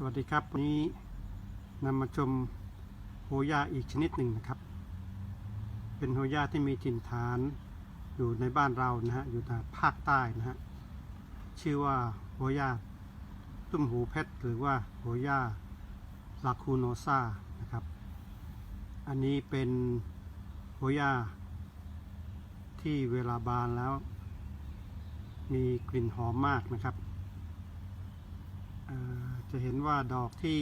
สวัสดีครับวันนี้นำมาชมโฮย่าอีกชนิดหนึ่งนะครับ เป็นโฮย่าที่มีถิ่นฐานอยู่ในบ้านเรานะฮะอยู่ทางภาคใต้นะฮะชื่อว่าโฮย่าตุ้มหูเพชรหรือว่าโฮย่าลาคูโนซานะครับ อันนี้เป็นโฮย่าที่เวลาบานแล้ว มีกลิ่นหอมมากนะครับ จะเห็นว่าดอกที่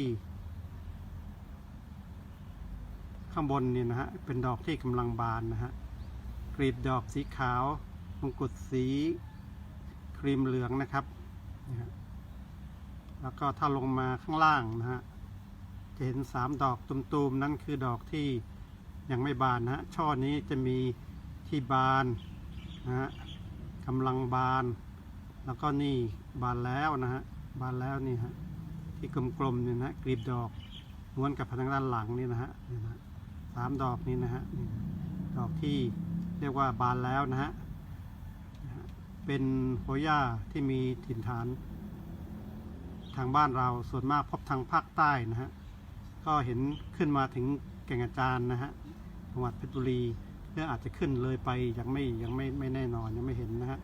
ข้างบนเนี่ยนะฮะ เป็นดอกที่กำลังบานนะฮะกลีบดอกสีขาว มงกุฎสีครีมเหลืองนะครับ แล้วก็ถ้าลงมาข้างล่างนะฮะ จะเห็นสามดอกตุมๆ นั่นคือดอกที่ยังไม่บานนะฮะ ช่อนี้จะมีที่บานนะฮะกำลังบาน แล้วก็นี่บานแล้วนะฮะ บานแล้วนี่ฮะ ที่กลมๆเนี่ยนะกลีบดอกม้วนกับทางด้านหลังนี่นะฮะนี่นะสามดอกนี้นะฮะนี่ดอกที่เรียกว่าบานแล้วนะฮะเป็นโฮย่าที่มีถิ่นฐาน ทางบ้านเราส่วนมากพบทางภาคใต้นะฮะก็เห็นขึ้นมาถึงแก่งอาจารย์นะฮะจังหวัดเพชรบุรีหรืออาจจะขึ้นเลยไปยังไม่ยังไม่ไม่แน่นอนยังไม่เห็นนะฮะ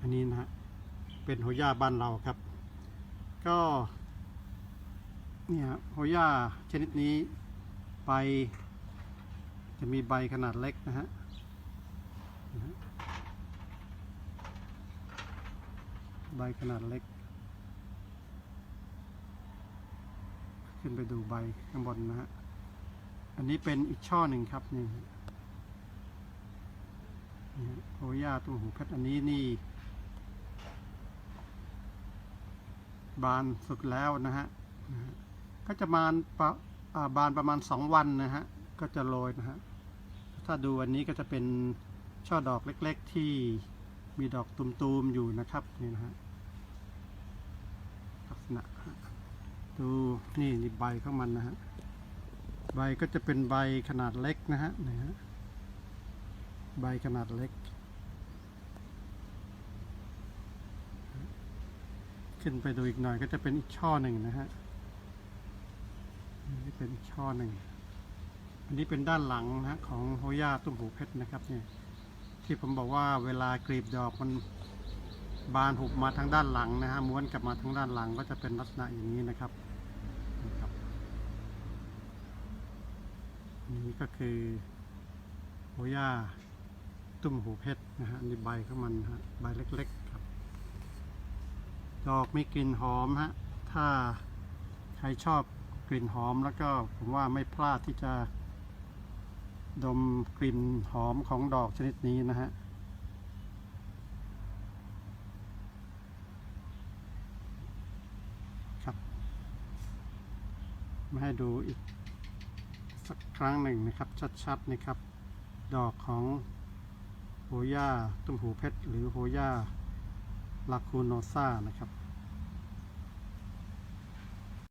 อันนี้นะฮะเป็นโฮย่าบ้านเราครับ ก็ เนี่ยโฮย่าชนิดนี้ใบจะมีใบขนาดเล็กนะฮะใบขนาดเล็ก ขึ้นไปดูใบข้างบนนะฮะ อันนี้เป็นอีกช่อหนึ่งครับนี่โฮย่าตุ้มหูเพชรอันนี้นี่ บานสุดแล้วนะฮะ ก็จะบาประาบานประมาณสองวันนะฮะ ก็จะโรยนะฮะ ถ้าดูอันนี้ก็จะเป็นช่อดอกเล็กๆ ที่มีดอกตุมๆอยู่นะครับนี่นะฮะลักษณะดูนี่นี่ใบของมันนะฮะใบก็จะเป็นใบขนาดเล็กนะฮะนี่ฮะใบขนาดเล็ก ขึ้นไปดูอีกหน่อยก็จะเป็นอีกช่อหนึ่งนะฮะ เป็นอีกช่อหนึ่ง อันนี้เป็นด้านหลังนะฮะของโฮย่าตุ้มหูเพชรนะครับเนี่ยที่ผมบอกว่าเวลากลีบดอกมันบานหุบมาทางด้านหลังนะฮะม้วนกลับมาทางด้านหลังก็จะเป็นลักษณะอย่างนี้นะครับนี่ก็คือโฮย่าตุ้มหูเพชรนะฮะนี่ใบของมันฮะใบเล็กๆครับ ดอกมีกลิ่นหอมฮะถ้าใครชอบ กลิ่นหอมแล้วก็ผมว่าไม่พลาดที่จะดมกลิ่นหอมของดอกชนิดนี้นะฮะครับ มาให้ดูอีกสักครั้งหนึ่งนะครับ ชัดๆนะครับ ดอกของโฮย่าตุ้มหูเพชร หรือโฮย่าลาคูโนซานะครับ